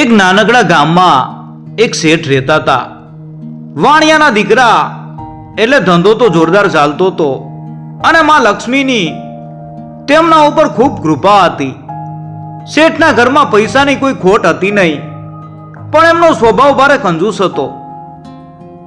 એક નાનકડા ગામમાં એક શેઠ રહેતા હતા. વાણિયાના દીકરા એટલે ધંધો તો જોરદાર ચાલતો હતો અને માં લક્ષ્મીની તેમના ઉપર ખૂબ કૃપા હતી. શેઠના ઘરમાં પૈસાની કોઈ ખોટ હતી નહીં, પણ એમનો સ્વભાવ ભારે કંજૂસ હતો.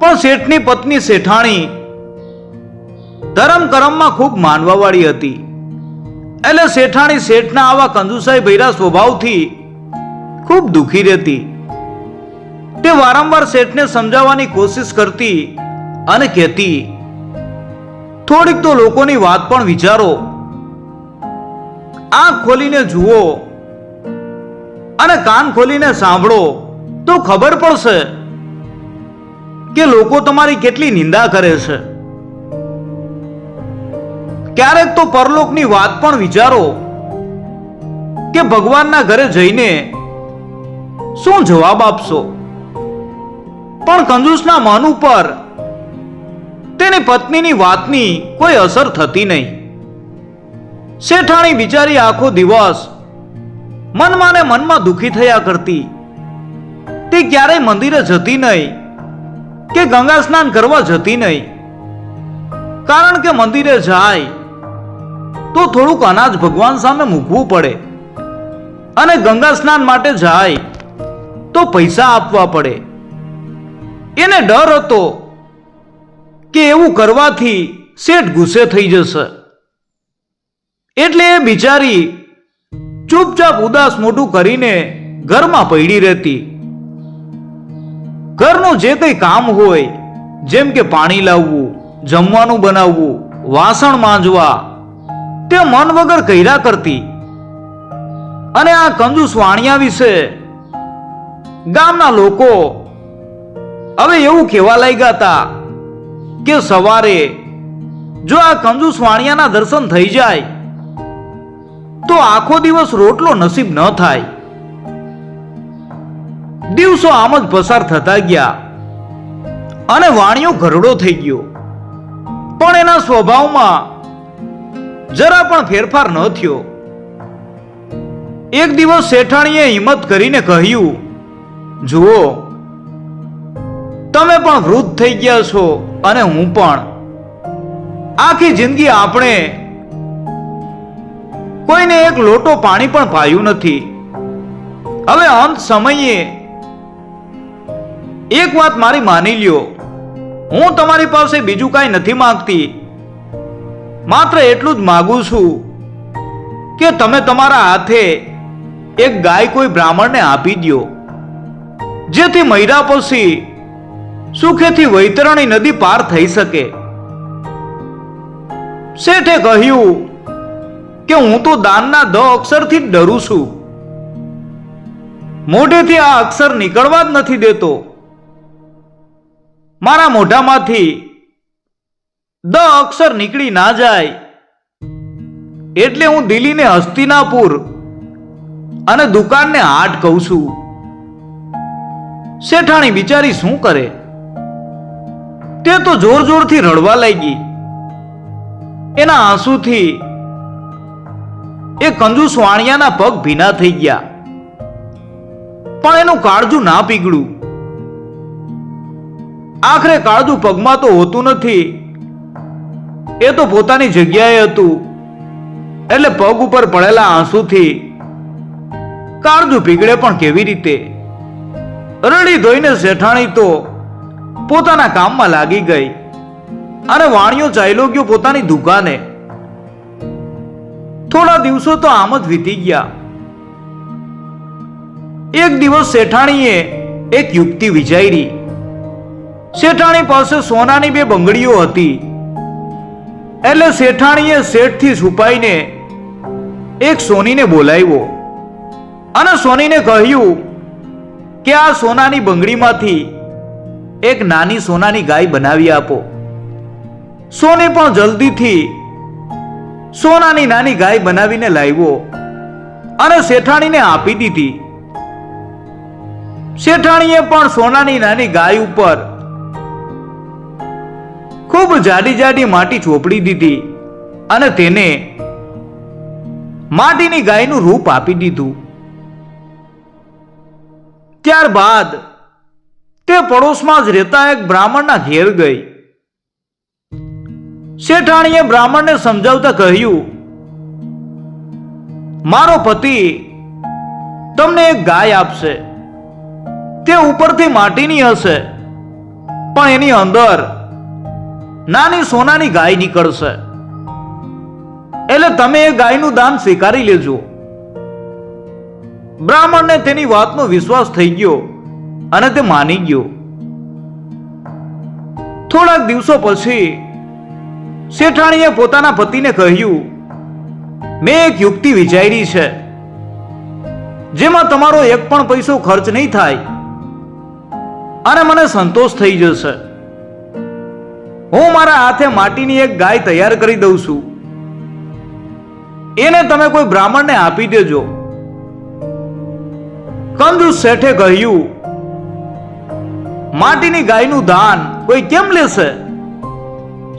પણ શેઠની પત્ની શેઠાણી ધરમ કરમમાં ખૂબ માનવાવાળી હતી. એટલે શેઠાણી શેઠના આવા કંજુસાઈ ભૈરા સ્વભાવથી ખૂબ દુખી રહેતી. તે વારંવાર શેઠને સમજાવવાની કોશિશ કરતી અને કહેતી, થોડીક તો લોકોની વાત પણ વિચારો. આંખ ખોલીને જુઓ અને કાન ખોલીને સાંભળો, તો ખબર પડશે કે લોકો તમારી કેટલી નિંદા કરે છે. ક્યારેક તો પરલોકની વાત પણ વિચારો કે ભગવાનના ઘરે જઈને શું જવાબ આપશો? પણ કંજૂસના મન ઉપર તેની પત્નીની વાતની કોઈ અસર થતી નહીં. શેઠાણી બિચારી આખો દિવસ મનમાં મનમાં દુખી થયા કરતી. તે ક્યારેય મંદિરે જતી નહીં કે ગંગા સ્નાન કરવા જતી નહીં. કારણ કે મંદિરે જાય તો થોડુંક અનાજ ભગવાન સામે મૂકવું પડે અને ગંગા સ્નાન માટે જાય તો પૈસા આપવા પડે. એને ડર હતો કે એવું કરવાથી શેઠ ગુસ્સે થઈ જશે. એટલે એ બિચારી ચૂપચાપ ઉદાસ મોટું કરીને ઘરમાં પડી રહેતી. ઘરનું જે કંઈ કામ હોય, જેમ કે પાણી લાવવું, જમવાનું બનાવવું, વાસણ માંજવા, તે મન વગર કર્યા કરતી. અને આ કંજૂસ વાણિયા વિશે ગામના લોકો હવે એવું કહેવા લાગ્યા હતા કે સવારે જો આ કંજૂસ વાણિયાના દર્શન થઈ જાય, તો આખો દિવસ રોટલો નસીબ ન થાય. દિવસો આમ જ પસાર થતા ગયા અને વાણિયો ઘરડો થઈ ગયો. પણ એના સ્વભાવમાં જરા પણ ફેરફાર ન થયો. એક દિવસ શેઠાણીએ હિંમત કરીને કહ્યું જુઓ, તમે પણ વૃદ્ધ થઈ ગયા છો અને હું પણ. આખી જિંદગી આપણે કોઈને એક લોટો પાણી પણ પાયું નથી. હવે અંત સમયે એક વાત મારી માની લ્યો. હું તમારી પાસે બીજું કાંઈ નથી માંગતી. માત્ર એટલું જ માગું છું કે તમે તમારા હાથે એક ગાય કોઈ બ્રાહ્મણને આપી દ્યો. જેથી મૈરા પછી સુખેથી વૈતરણી નદી પાર થઈ શકે. શેઠે કહ્યું કે હું તો દાનના દ અક્ષરથી જ ડરું છું. મોઢેથી આ અક્ષર નીકળવા જ નથી દેતો. મારા મોઢામાંથી દ અક્ષર નીકળી ના જાય. એટલે હું દિલ્હીને હસ્તિનાપુર અને દુકાનને હાટ કહું છું. શેઠાણી બિચારી શું કરે? તે તો જોર જોરથી રડવા લાગી. એના આંસુથી એ કંજૂસ વાણિયાના પગ ભીના થઈ ગયા. પણ એનું કાળજું ના પીગળું. આખરે કાળજું પગમાં તો હોતું નથી. એ તો પોતાની જગ્યાએ હતું. એટલે પગ ઉપર પડેલા આંસુથી કાળજું પીગળે પણ કેવી રીતે? રડી ધોઈને શેઠાણી તો પોતાના કામમાં લાગી ગઈ અને વાણિયો ચાલ્યો ગયો પોતાની દુકાને. થોડા દિવસો તો આમ જ વીતી ગયા. એક દિવસ શેઠાણીએ એક યુક્તિ વિચારી. શેઠાણી પાસે સોનાની બે બંગડીઓ હતી. એટલે શેઠાણીએ શેઠથી છુપાઈને એક સોનીને બોલાવ્યો અને સોનીને કહ્યું કે આ સોનાની બંગડીમાંથી એક નાની સોનાની ગાય બનાવી આપો. સોને પણ જલ્દીથી સોનાની નાની ગાય બનાવીને લાવ્યો અને શેઠાણીને આપી દીધી. શેઠાણીએ પણ સોનાની નાની ગાય ઉપર ખૂબ જાડી જાડી માટી ચોપડી દીધી અને તેને માટીની ગાયનું રૂપ આપી દીધું. ત્યારબાદ તે પડોશમાં જ રહેતા એક બ્રાહ્મણના ઘેર ગઈ. શેઠાણીએ બ્રાહ્મણને સમજાવતા કહ્યું, મારો પતિ તમને એક ગાય આપશે. તે ઉપરથી માટીની હશે, પણ એની અંદર નાની સોનાની ગાય નીકળશે. એટલે તમે એ ગાયનું દાન સ્વીકારી લેજો. બ્રાહ્મણને તેની વાતનો વિશ્વાસ થઈ ગયો અને તે માની ગયો. થોડાક દિવસો પછી શેઠાણીએ પોતાના પતિને કહ્યું, મેં એક યુક્તિ વિચારી છે. જેમાં તમારો એક પણ પૈસો ખર્ચ નહીં થાય અને મને સંતોષ થઈ જશે. હું મારા હાથે માટીની એક ગાય તૈયાર કરી દઉં છું. એને તમે કોઈ બ્રાહ્મણને આપી દેજો. કંજૂસ શેઠે કહ્યું, માટીની ગાયનું દાન કોઈ કેમ લેશે?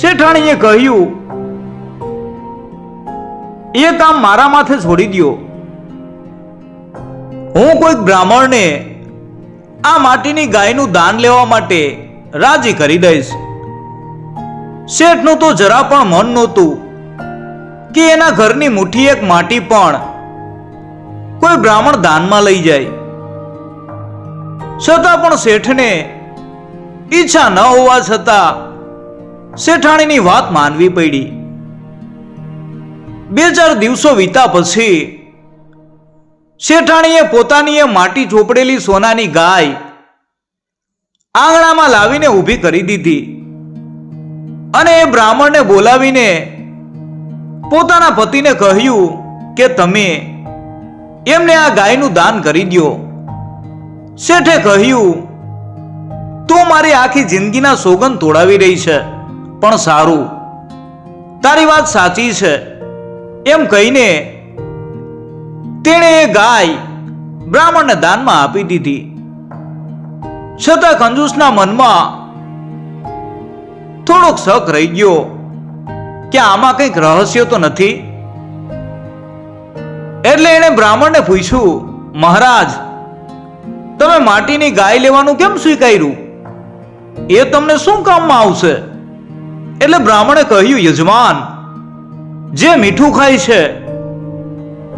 શેઠાણીએ કહ્યું, એ કામ મારા માથે છોડી દ્યો. હું કોઈક બ્રાહ્મણને આ માટીની ગાયનું દાન લેવા માટે રાજી કરી દઈશ. શેઠનું તો જરા પણ મન નહોતું કે એના ઘરની મુઠ્ઠી એક માટી પણ કોઈ બ્રાહ્મણ દાનમાં લઈ જાય. છતાં પણ શેઠને ઈચ્છા ન હોવા છતાં શેઠાણીની વાત માનવી પડી. બે ચાર દિવસો વીતા પછી શેઠાણીએ પોતાની એ માટી ચોપડેલી સોનાની ગાય આંગણામાં લાવીને ઊભી કરી દીધી અને એ બ્રાહ્મણને બોલાવીને પોતાના પતિને કહ્યું કે તમે એમને આ ગાયનું દાન કરી દ્યો. શેઠે કહ્યું, તું મારી આખી જિંદગીના સોગંદ તોડાવી રહી છે, પણ સારું. તારી વાત સાચી છે. એમ કહીને તેણે એ ગાય બ્રાહ્મણને દાનમાં આપી દીધી. છતાં કંજૂસના મનમાં થોડોક શક રહી ગયો કે આમાં કંઈક રહસ્ય તો નથી. એટલે એણે બ્રાહ્મણને પૂછ્યું, મહારાજ તમે માટીની ગાય લેવાનું કેમ સ્વીકાર્યું? એ તમને શું કામમાં આવશે? એટલે બ્રાહ્મણે કહ્યું, યજમાન, જે મીઠું ખાય છે,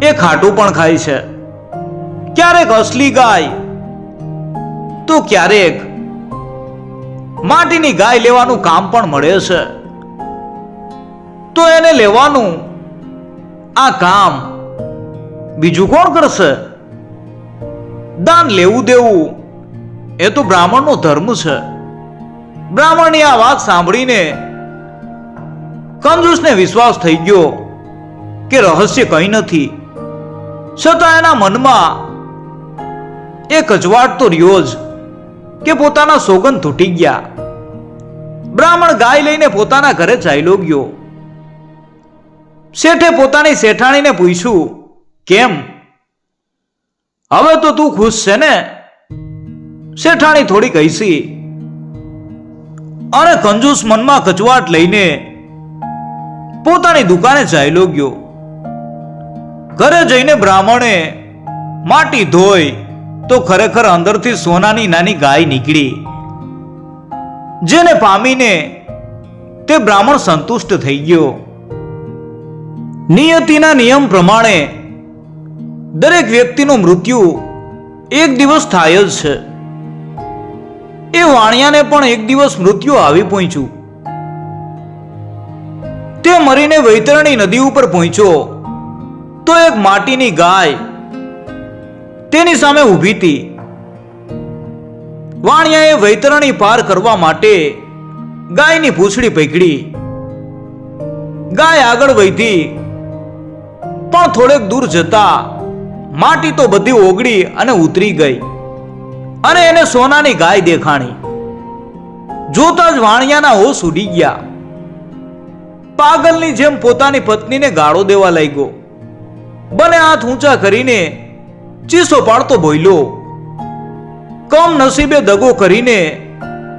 એ ખાટું પણ ખાય છે. ક્યારેક અસલી ગાય, તો ક્યારેક માટીની ગાય લેવાનું કામ પણ મળે છે. તો એને લેવાનું આ કામ બીજું કોણ કરશે? દાન લેવું દેવું, એ તો બ્રાહ્મણનો ધર્મ છે. બ્રાહ્મણની આ વાત સાંભળીને કંજૂસને વિશ્વાસ થઈ ગયો કે રહસ્ય કંઈ નથી. છતાં એના મનમાં એ કચવાટ તો રહ્યો જ કે પોતાના સોગંદ તૂટી ગયા. બ્રાહ્મણ ગાય લઈને પોતાના ઘરે ચાલ્યો ગયો. શેઠે પોતાની શેઠાણીને પૂછ્યું, કેમ? હવે તો તું ખુશ છે ને? શેઠાણી થોડી કહીશી અને કંજૂસ મનમાં કચવાટ લઈને પોતાની દુકાને ચાલ્યો ગયો. ઘરે જઈને બ્રાહ્મણે માટી ધોઈ તો ખરેખર અંદરથી સોનાની નાની ગાય નીકળી. જેને પામીને તે બ્રાહ્મણ સંતુષ્ટ થઈ ગયો. નિયતિના નિયમ પ્રમાણે દરેક વ્યક્તિનું મૃત્યુ એક દિવસ થાય જ છે. એ વાણિયાને પણ એક દિવસ મૃત્યુ આવી પહોંચ્યું. તે મરીને વૈતરણી નદી ઉપર પહોંચ્યો. તો એક માટીની ગાય તેની સામે ઊભી હતી. વાણિયાએ વૈતરણી પાર કરવા માટે ગાયની પૂંછડી પકડી. ગાય આગળ વધી, પણ થોડેક દૂર જતા માટી તો બધી ઓગળી અને ઉતરી ગઈ. અને એને સોનાની ગાય દેખાણી. જોતા જ વાણિયાના હોશ ઉડી ગયા. પાગલની જેમ પોતાની પત્નીને ગાળો દેવા લાગ્યો. બને હાથ ઊંચા કરીને ચીસો પાડતો બોલ્યો, કમ નસીબે દગો કરીને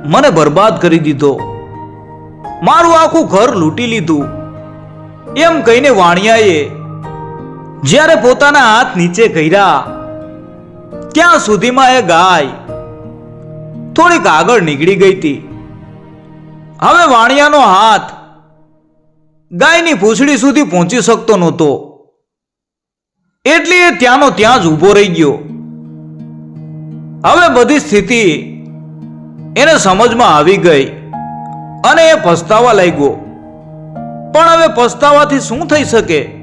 મને બરબાદ કરી દીધો. મારું આખું ઘર લૂંટી લીધું. એમ કહીને વાણિયાએ જ્યારે પોતાના હાથ નીચે કર્યા, ત્યાં સુધીમાં એ ગાય થોડીક આગળ નીકળી ગઈ હતી હવે વાણિયાનો હાથ ગાયની પૂંછડી સુધી પહોંચી શકતો નહોતો. એટલે એ ત્યાંનો ત્યાં જ ઊભો રહી ગયો. હવે બધી સ્થિતિ એને સમજમાં આવી ગઈ અને એ પસ્તાવા લાગ્યો. પણ હવે પસ્તાવાથી શું થઈ શકે?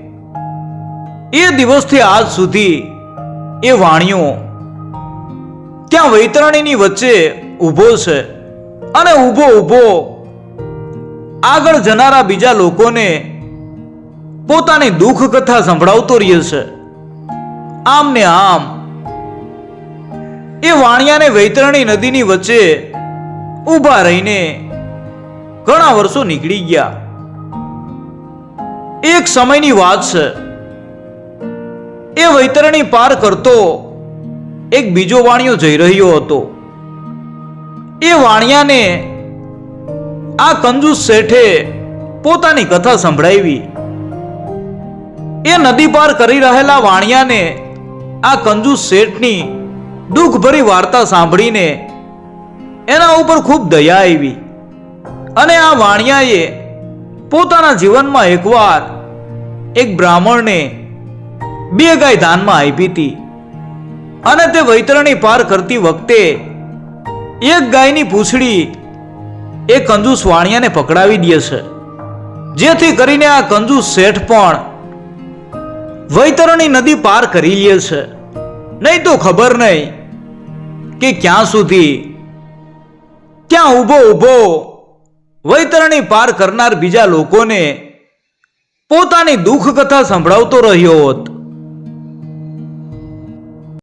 એ દિવસથી આજ સુધી એ વાણિયો ત્યાં વૈતરણીની વચ્ચે ઊભો છે. અને ઊભો ઊભો આગળ જનારા બીજા લોકોને પોતાની દુઃખ કથા સંભળાવતો રહે છે. આમ ને આમ એ વાણિયાને વૈતરણી નદીની વચ્ચે ઊભા રહીને ઘણા વર્ષો નીકળી ગયા. એક સમયની વાત છે. એ વૈતરણી પાર કરતો એક બીજો વાણિયો જઈ રહ્યો હતો. એ વાણિયાને આ કંજૂસ શેઠે પોતાની કથા સંભળાવી. એ નદી પાર કરી રહેલા વાણિયાને આ કંજૂસ શેઠની દુઃખભરી વાર્તા સાંભળીને એના ઉપર ખૂબ દયા આવી અને આ વાણિયાએ પોતાના જીવનમાં એકવાર એક બ્રાહ્મણને બે ગાય દાનમાં આપી હતી. અને તે વૈતરણી પાર કરતી વખતે એક ગાયની પૂંછડી એ કંજૂસ વાણિયાને પકડાવી દે છે. જેથી કરીને આ કંજૂસ શેઠ પણ વૈતરણી નદી પાર કરી લે છે. નહીં તો ખબર નહીં કે ક્યાં સુધી ત્યાં ઊભો ઊભો વૈતરણી પાર કરનાર બીજા લોકોને પોતાની દુઃખ કથા સંભળાવતો રહ્યો હોત.